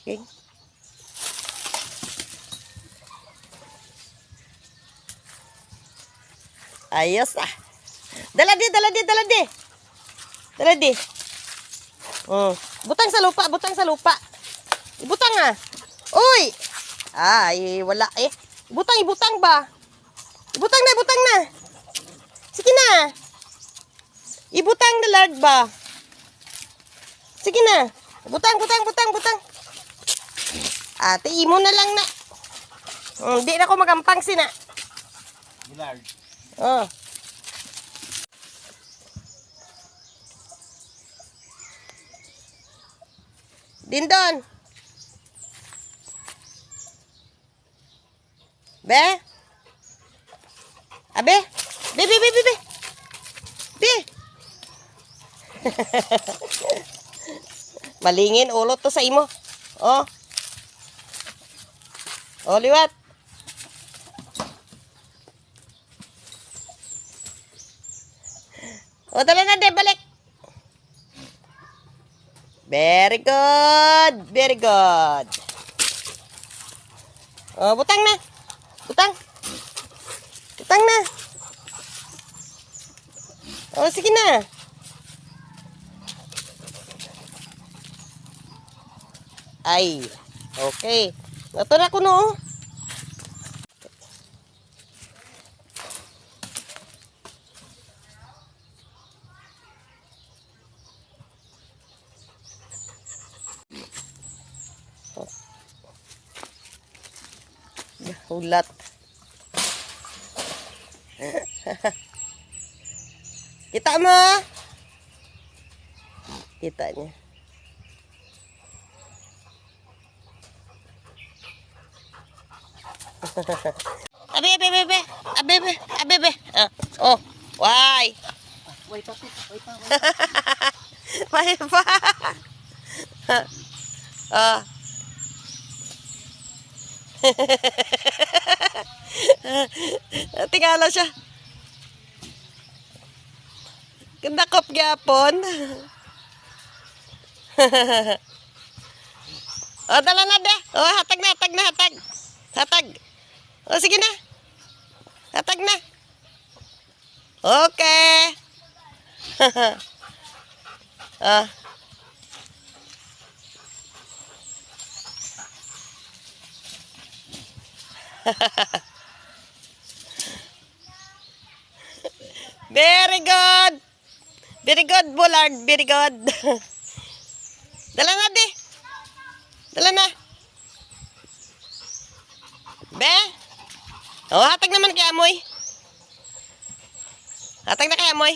Okay. Ayos ah. Dala di, dala di, dala di. Dala di. Mm. Butang sa lupa, butang sa lupa. Ibutang ah. Uy! Ay, wala eh. Ibutang, ibutang ba? Ibutang na, ibutang na. Sige na. Ibutang na lard ba? Sige na. Butang, butang, butang, butang. Ate, imo na lang na. Hindi na ako magampang sina. Millard. Oh. Dindon. Be? Abe? Be, be, be, be, be. Be. Malingin ulo to sa imo. Oh. Oh, liwat. O, dala na, balik. Very good. Very good. O, butang na. Butang. Butang na. O, sige na. Ay, okay. Na ko no. Hulat. Kita mo? Kita niya. Abe, abe, abe, abe, abe, abe, abe, abe. Ah, Oh, why? Wait pa, wait pa. Why pa? Ah. Tingala siya. Nakop gyapon. o, dala na de. O, hatag na, hatag na, hatag. Hatag. O, sige na. Hatag na. Okay. ah. Very good. Very good, Bullard. Very good. Dala na, di. Dala na. Be? Oh, hatag naman kay Amoy. Hatag na kay Amoy.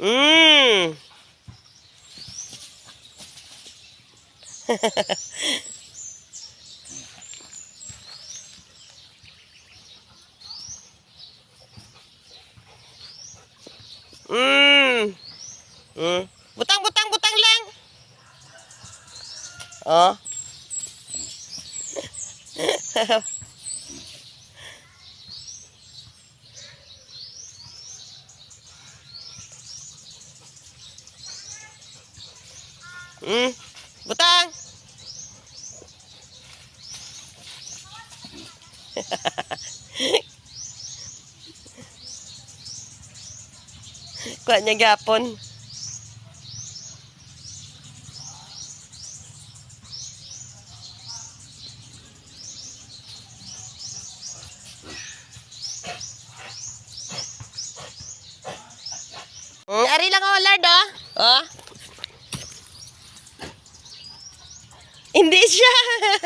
Mmm. Mmm. Mm. Butang, butang, butang lang. Oh. Hmm. Butang. Kuha niya gapon. Mm, ari lang ako, Lord, oh. Oh. Hindi siya.